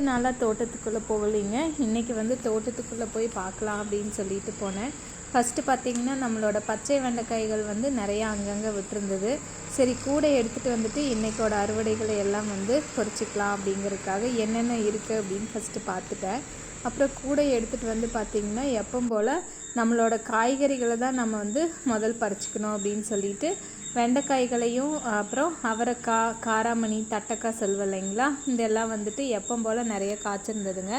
நாளாக தோட்டத்துக்குள்ளே போகலைங்க. இன்றைக்கி வந்து தோட்டத்துக்குள்ளே போய் பார்க்கலாம் அப்படின்னு சொல்லிட்டு போனேன். ஃபஸ்ட்டு பார்த்திங்கன்னா நம்மளோட பச்சை வெண்டைக்காய்கள் வந்து நிறையா அங்கங்கே விட்டுருந்தது. சரி கூட எடுத்துகிட்டு வந்துட்டு இன்றைக்கோட அறுவடைகளை எல்லாம் வந்து பொறிச்சிக்கலாம் அப்படிங்கிறதுக்காக என்னென்ன இருக்குது அப்படின்னு ஃபஸ்ட்டு பார்த்துட்டேன். அப்புறம் கூடை எடுத்துகிட்டு வந்து பார்த்திங்கன்னா எப்பவும் போல் நம்மளோட காய்கறிகளை தான் நம்ம வந்து முதல் பறிச்சுக்கணும் அப்படின்னு சொல்லிட்டு வெண்டைக்காய்களையும் அப்புறம் அவரைக்காய் காராமணி தட்டக்காய் செல்வம் இல்லைங்களா? இதெல்லாம் வந்துட்டு எப்பவும் போல் நிறைய காய்ச்சிருந்ததுங்க.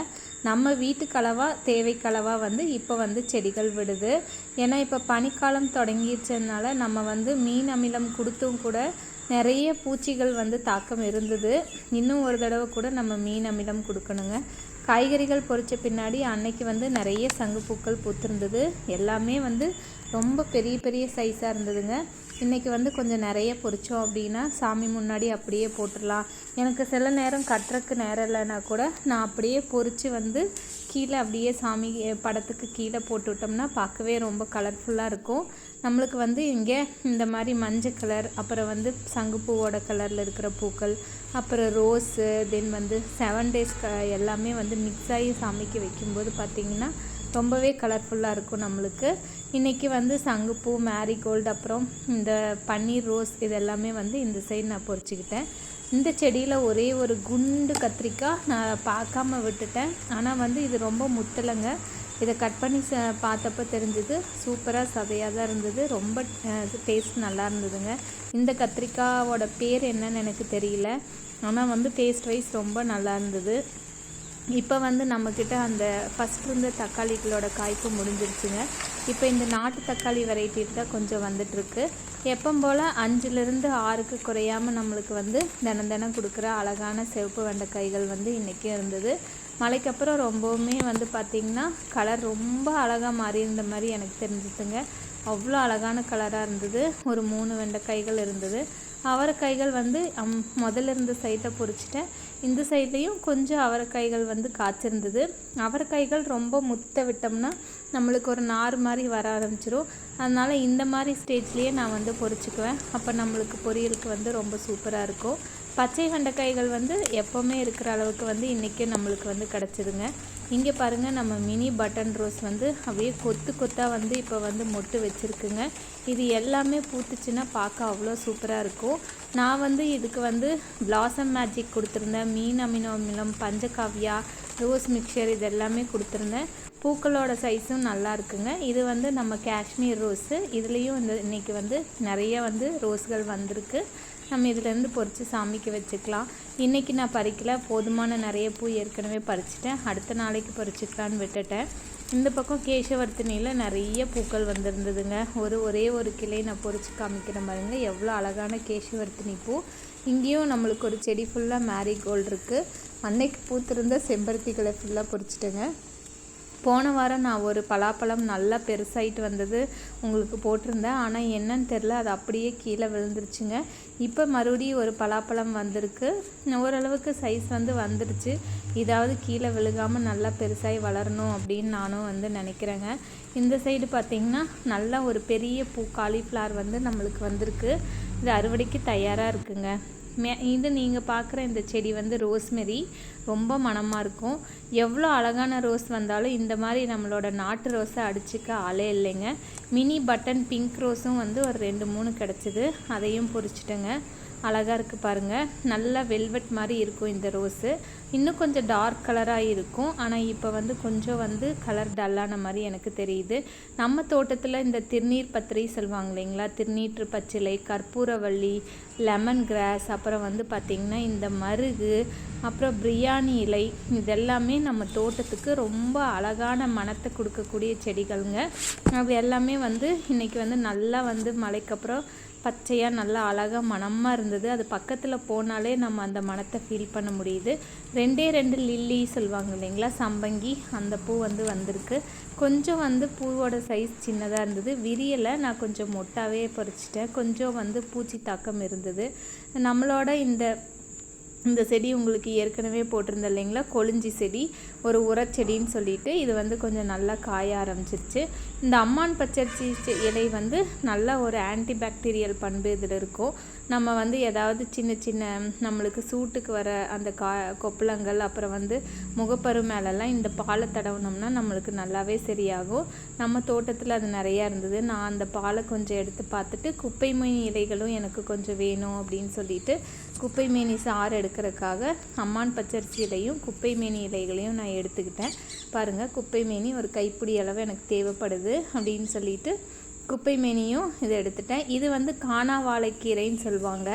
நம்ம வீட்டுக்களவாக தேவைக்களவாக வந்து இப்போ வந்து செடிகள் விடுது. ஏன்னா இப்போ பனிக்காலம் தொடங்கிடுச்சதுனால நம்ம வந்து மீன் அமிலம் கொடுத்தும் கூட நிறைய பூச்சிகள் வந்து தாக்கம் இருந்தது. இன்னும் ஒரு தடவை கூட நம்ம மீன் அமிலம் கொடுக்கணுங்க. காய்கறிகள் பொறிச்ச பின்னாடி அன்னைக்கு வந்து நிறைய சங்குப்பூக்கள் பூத்திருந்தது. எல்லாமே வந்து ரொம்ப பெரிய பெரிய சைஸாக இருந்ததுங்க. இன்றைக்கி வந்து கொஞ்சம் நிறைய பொறிச்சோம் அப்படின்னா சாமி முன்னாடி அப்படியே போட்டுடலாம். எனக்கு சில நேரம் கட்டுறக்கு நேரம் இல்லைன்னா கூட நான் அப்படியே பொறிச்சு வந்து கீழே அப்படியே சாமி படத்துக்கு கீழே போட்டு விட்டோம்னா பார்க்கவே ரொம்ப கலர்ஃபுல்லாக இருக்கும். நம்மளுக்கு வந்து இங்கே இந்த மாதிரி மஞ்சள் கலர் அப்புறம் வந்து சங்குப்பூவோட கலரில் இருக்கிற பூக்கள் அப்புறம் ரோஸு தென் வந்து செவன் டேஸ் க எல்லாமே வந்து மிக்ஸ் ஆகி சாமிக்கு வைக்கும்போது பார்த்திங்கன்னா ரொம்பவே கலர்ஃபுல்லாக இருக்கும் நம்மளுக்கு. இன்றைக்கி வந்து சங்குப்பூ மேரிகோல்டு அப்புறம் இந்த பன்னீர் ரோஸ் இது எல்லாமே வந்து இந்த சைடு நான் பொறிச்சிக்கிட்டேன். இந்த செடியில் ஒரே ஒரு குண்டு கத்திரிக்காய் நான் பார்க்காம விட்டுட்டேன். ஆனால் வந்து இது ரொம்ப முத்தலைங்க. இதை கட் பண்ணி ச பார்த்தப்ப தெரிஞ்சது சூப்பராக சதையாக தான் இருந்தது. ரொம்ப டேஸ்ட் நல்லா இருந்ததுங்க. இந்த கத்திரிக்காவோட பேர் என்னன்னு எனக்கு தெரியல. ஆனால் வந்து டேஸ்ட் வைஸ் ரொம்ப நல்லா இருந்தது. இப்போ வந்து நம்மக்கிட்ட அந்த ஃபஸ்ட் இருந்த தக்காளிகளோட காய்ப்பு முடிஞ்சிருச்சுங்க. இப்போ இந்த நாட்டு தக்காளி வெரைட்டி தான் கொஞ்சம் வந்துட்டுருக்கு. எப்போ போல் அஞ்சுலேருந்து ஆறுக்கு குறையாமல் நம்மளுக்கு வந்து தினம் தினம் கொடுக்குற அழகான சிவப்பு வெண்டைக்காய்கள் வந்து இன்றைக்கும் இருந்தது. மழைக்கப்புறம் ரொம்பவுமே வந்து பார்த்திங்கன்னா கலர் ரொம்ப அழகாக மாறி இருந்த மாதிரி எனக்கு தெரிஞ்சுதுங்க அவ்வளோ அழகான கலராக இருந்தது. ஒரு மூணு வெண்டைக்காய்கள் இருந்தது. அவரைக்காய்கள் வந்து அம் முதல்ல இருந்த சைட்டை பொறிச்சிட்டேன். இந்த சைட்லேயும் கொஞ்சம் அவரைக்காய்கள் வந்து காய்ச்சிருந்தது. அவரைக்காய்கள் ரொம்ப முத்த விட்டோம்னா நம்மளுக்கு ஒரு நார் மாதிரி வர ஆரம்பிச்சிடும் அதனால் இந்த மாதிரி ஸ்டேஜ்லேயே நான் வந்து பொறிச்சிக்குவேன். அப்போ நம்மளுக்கு பொரியலுக்கு வந்து ரொம்ப சூப்பராக இருக்கும். பச்சை வெண்டைக்காய்கள் வந்து எப்போவுமே இருக்கிற அளவுக்கு வந்து இன்றைக்கி நம்மளுக்கு வந்து கிடச்சிதுங்க இங்கே பாருங்கள் நம்ம மினி பட்டன் ரோஸ் வந்து அப்படியே கொத்து கொத்தாக வந்து இப்போ வந்து மொட்டு வச்சுருக்குங்க. இது எல்லாமே பூத்துச்சுன்னா பார்க்க அவ்வளோ சூப்பராக இருக்கும். நான் வந்து இதுக்கு வந்து பிளாசம் மேஜிக் கொடுத்துருந்தேன். மீன் அமினோ அமிலம் பஞ்சகாவியா ரோஸ் மிக்சர் இது எல்லாமே கொடுத்துருந்தேன். பூக்களோட சைஸும் நல்லா இருக்குங்க. இது வந்து நம்ம காஷ்மீர் ரோஸு இதுலேயும் இந்த இன்றைக்கி வந்து நிறைய வந்து ரோஸ்கள் வந்திருக்கு. நம்ம இதுலேருந்து பொறித்து சாமிக்கு வச்சுக்கலாம். இன்றைக்கி நான் பறிக்கல. போதுமான நிறைய பூ ஏற்கனவே பறிச்சிட்டேன். அடுத்த நாளைக்கு பறிச்சுக்கலான்னு விட்டுட்டேன். இந்த பக்கம் கேசவர்த்தினியில் நிறைய பூக்கள் வந்திருந்ததுங்க. ஒரு ஒரே ஒரு கிளை நான் பொறிச்சு காமிக்கிற மாதிரிங்க எவ்வளோ அழகான கேசவர்த்தினி பூ. இங்கேயும் நம்மளுக்கு ஒரு செடி ஃபுல்லாக மேரிகோல்டு இருக்குது அன்னைக்கு பூத்திருந்த செம்பருத்திகளை ஃபுல்லாக பொறிச்சிட்டேங்க. போன வாரம் நான் ஒரு பலாப்பழம் நல்லா பெருசாகிட்டு வந்தது உங்களுக்கு போட்டிருந்தேன். ஆனால் என்னன்னு தெரில அது அப்படியே கீழே விழுந்துருச்சுங்க. இப்போ மறுபடியும் ஒரு பலாப்பழம் வந்திருக்கு. ஓரளவுக்கு சைஸ் வந்து வந்துருச்சு. இதாவது கீழே விழுகாமல் நல்லா பெருசாகி வளரணும் அப்படின்னு நானும் வந்து நினைக்கிறேங்க. இந்த சைடு பார்த்திங்கன்னா நல்லா ஒரு பெரிய பூ காலிஃப்ளவர் வந்து நம்மளுக்கு வந்திருக்கு. இது அறுவடைக்கு தயாராக இருக்குங்க. மே இது நீங்கள் பார்க்குற இந்த செடி வந்து ரோஸ்மெரி. ரொம்ப மணமாக இருக்கும். எவ்வளோ அழகான ரோஸ் வந்தாலும் இந்த மாதிரி நம்மளோட நாட்டு ரோஸை அடிச்சுக்க ஆளே இல்லைங்க. மினி பட்டன் பிங்க் ரோஸும் வந்து ஒரு ரெண்டு மூணு கிடச்சிது. அதையும் பொறிச்சிட்டேங்க அழகாக இருக்குது பாருங்கள் நல்லா வெல்வெட் மாதிரி இருக்கும் இந்த ரோஸு. இன்னும் கொஞ்சம் டார்க் கலராக இருக்கும். ஆனால் இப்போ வந்து கொஞ்சம் வந்து கலர் டல்லான மாதிரி எனக்கு தெரியுது. நம்ம தோட்டத்தில் இந்த திருநீர் பத்திரை சொல்லுவாங்க இல்லைங்களா? திருநீற்று பச்சிலை கற்பூரவள்ளி லெமன் கிராஸ் அப்புறம் வந்து பார்த்திங்கன்னா இந்த மருகு அப்புறம் பிரியாணி இலை இதெல்லாமே நம்ம தோட்டத்துக்கு ரொம்ப அழகான மனத்தை கொடுக்கக்கூடிய செடிகளுங்க. அது எல்லாமே வந்து இன்றைக்கி வந்து நல்லா வந்து மழைக்கப்புறம் பச்சையாக நல்லா அழகாக மணமாக இருந்தது. அது பக்கத்தில் போனாலே நம்ம அந்த மனத்தை ஃபீல் பண்ண முடியுது. ரெண்டே ரெண்டு லில்லி சொல்லுவாங்க இல்லைங்களா? சம்பங்கி அந்த பூ வந்து வந்திருக்கு. கொஞ்சம் வந்து பூவோட சைஸ் சின்னதாக இருந்தது. விரியலை நான் கொஞ்சம் மொட்டாவே பறிச்சிட்டேன். கொஞ்சம் வந்து பூச்சி தாக்கம் இருந்தது. நம்மளோட இந்த இந்த செடி உங்களுக்கு ஏற்கனவே போட்டிருந்த இல்லைங்களா? கொளிஞ்சி செடி ஒரு உரச்செடின்னு சொல்லிட்டு இது வந்து கொஞ்சம் நல்லா காய ஆரம்பிச்சிருச்சு. இந்த அம்மான் பச்சரிசி இலை வந்து நல்ல ஒரு ஆன்டிபாக்டீரியல் பண்பு இதில் இருக்கும். நம்ம வந்து ஏதாவது சின்ன சின்ன நம்மளுக்கு சூட்டுக்கு வர அந்த கா கொப்பளங்கள் அப்புறம் வந்து முகப்பரு மேலெல்லாம் இந்த பாலை தடவினோம்னா நம்மளுக்கு நல்லாவே சரியாகும். நம்ம தோட்டத்தில் அது நிறையா இருந்தது. நான் அந்த பாலை கொஞ்சம் எடுத்து பார்த்துட்டு குப்பை மீன் இலைகளும் எனக்கு கொஞ்சம் வேணும் அப்படின்னு சொல்லிட்டு குப்பை மேனி சாறு எடுக்கிறதுக்காக அம்மான் பச்சரிசி இலையும் குப்பை மேனி இலைகளையும் நான் எடுத்துக்கிட்டேன். பாருங்கள் குப்பை மேனி ஒரு கைப்பிடி அளவு எனக்கு தேவைப்படுது அப்படின்னு சொல்லிட்டு குப்பை மேனியும் இதை எடுத்துட்டேன். இது வந்து காணா வாழைக்கீரைன்னு சொல்லுவாங்க.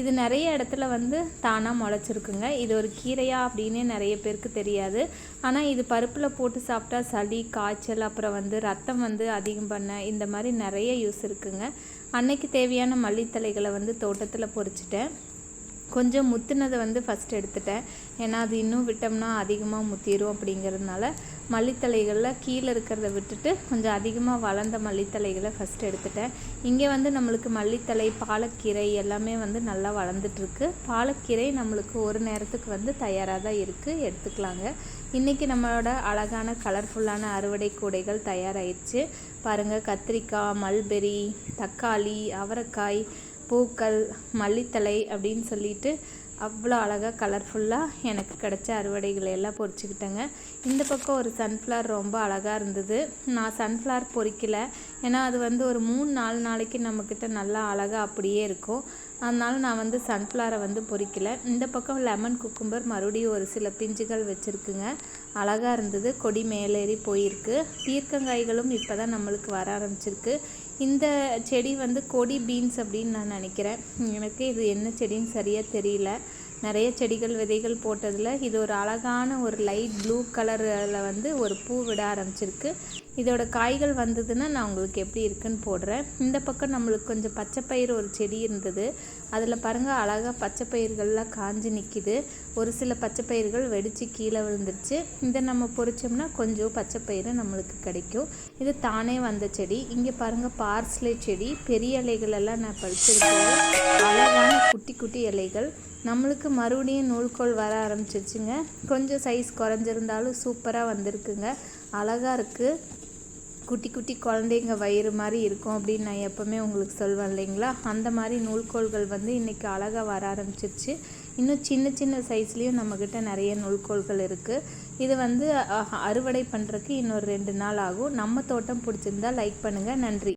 இது நிறைய இடத்துல வந்து தானாக முளைச்சிருக்குங்க. இது ஒரு கீரையா அப்படின்னே நிறைய பேருக்கு தெரியாது. ஆனால் இது பருப்பில் போட்டு சாப்பிட்டா சளி காய்ச்சல் அப்புறம் வந்து ரத்தம் வந்து அதிகம் பண்ண இந்த மாதிரி நிறைய யூஸ் இருக்குங்க. அன்னைக்கு தேவையான மல்லித்தலைகளை வந்து தோட்டத்தில் பொறிச்சிட்டேன் கொஞ்சம் முத்துனதை வந்து ஃபஸ்ட் எடுத்துட்டேன். ஏன்னா அது இன்னும் விட்டோம்னா அதிகமாக முத்திரும் அப்படிங்கிறதுனால மல்லித்தலைகளில் கீழே இருக்கிறத விட்டுட்டு கொஞ்சம் அதிகமாக வளர்ந்த மல்லித்தலைகளை ஃபஸ்ட் எடுத்துட்டேன். இங்கே வந்து நம்மளுக்கு மல்லித்தலை பாலக்கீரை எல்லாமே வந்து நல்லா வளர்ந்துட்டுருக்கு. பாலக்கீரை நம்மளுக்கு ஒரு நேரத்துக்கு வந்து தயாராக தான் இருக்குது எடுத்துக்கலாங்க. இன்றைக்கி நம்மளோட அழகான கலர்ஃபுல்லான அறுவடை கூடைகள் தயாராகிடுச்சு பாருங்கள் கத்திரிக்காய் மல்பெரி தக்காளி அவரைக்காய் பூக்கள் மல்லித்தலை அப்படின்னு சொல்லிட்டு அவ்வளோ அழகாக கலர்ஃபுல்லாக எனக்கு கிடச்ச அறுவடைகளை எல்லாம் பொறிச்சிக்கிட்டேங்க. இந்த பக்கம் ஒரு சன்ஃப்ளவர் ரொம்ப அழகாக இருந்தது. நான் சன்ஃப்ளவர் பொறிக்கலை. ஏன்னா அது வந்து ஒரு மூணு நாலு நாளைக்கு நம்மக்கிட்ட நல்லா அழகாக அப்படியே இருக்கும். அதனால நான் வந்து சன்ஃப்ளவரை வந்து பொறிக்கலை. இந்த பக்கம் லெமன் குக்கும்பர் மறுபடியும் ஒரு சில பிஞ்சுகள் வச்சுருக்குங்க. அழகாக இருந்தது. கொடி மேலேறி போயிருக்கு. பீர்க்கங்காய்களும் இப்போ தான் நம்மளுக்கு வர ஆரம்பிச்சிருக்கு. இந்த செடி வந்து கொடி பீன்ஸ் அப்படின்னு நான் நினைக்கிறேன். எனக்கு இது என்ன செடின்னு சரியாக தெரியல. நிறைய செடிகள் விதைகள் போட்டதில் இது ஒரு அழகான ஒரு லைட் ப்ளூ கலரில் வந்து ஒரு பூ விட ஆரம்பிச்சிருக்கு. இதோட காய்கள் வந்ததுன்னா நான் உங்களுக்கு எப்படி இருக்குன்னு போடுறேன். இந்த பக்கம் நம்மளுக்கு கொஞ்சம் பச்சை பயிர் ஒரு செடி இருந்தது. அதில் பாருங்கள் அழகாக பச்சை பயிர்கள்லாம் காஞ்சி நிற்கிது ஒரு சில பச்சை பயிர்கள் வெடித்து கீழே விழுந்துருச்சு. இதை நம்ம பொறிச்சோம்னா கொஞ்சம் பச்சை பயிறு நம்மளுக்கு கிடைக்கும். இது தானே வந்த செடி. இங்கே பாருங்கள் பார்ஸ்லே செடி. பெரிய இலைகள் எல்லாம் நான் பறிச்சிருக்கேன். அழகான குட்டி குட்டி இலைகள். நம்மளுக்கு மறுபடியும் நூல்கோல் வர ஆரம்பிச்சிருச்சுங்க. கொஞ்சம் சைஸ் குறைஞ்சிருந்தாலும் சூப்பராக வந்திருக்குங்க. அழகாக இருக்குது குட்டி குட்டி குழந்தைங்க வயிறு மாதிரி இருக்கும் அப்படின்னு நான் எப்போவுமே உங்களுக்கு சொல்வேன் இல்லைங்களா? அந்த மாதிரி நூல்கோள்கள் வந்து இன்றைக்கி அழகாக வர ஆரம்பிச்சிருச்சு. இன்னும் சின்ன சின்ன சைஸ்லேயும் நம்மக்கிட்ட நிறைய நூல்கோள்கள் இருக்குது இது வந்து அறுவடை பண்ணுறதுக்கு இன்னொரு ரெண்டு நாள் ஆகும். நம்ம தோட்டம் பிடிச்சிருந்தா லைக் பண்ணுங்கள் நன்றி.